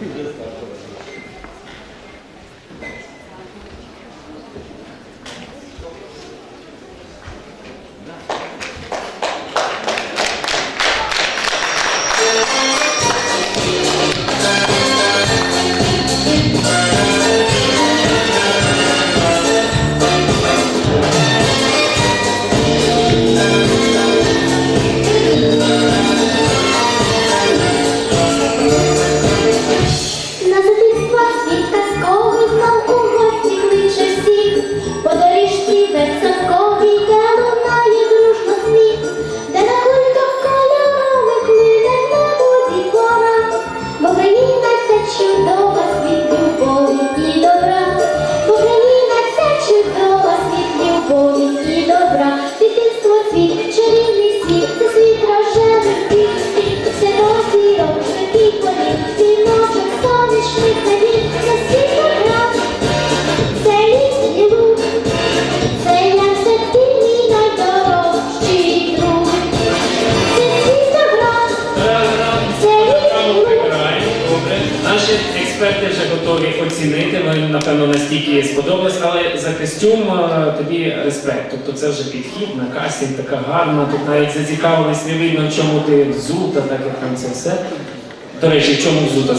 Just Наші експерти вже готові оцінити. Ну, напевно, настільки сподобалось, але за костюм е, тобі респект. Тобто це вже підхід на кастинг, така гарна. Тут навіть зацікавились не видно, чому ти взута, так як там це все. До речі, чому взута?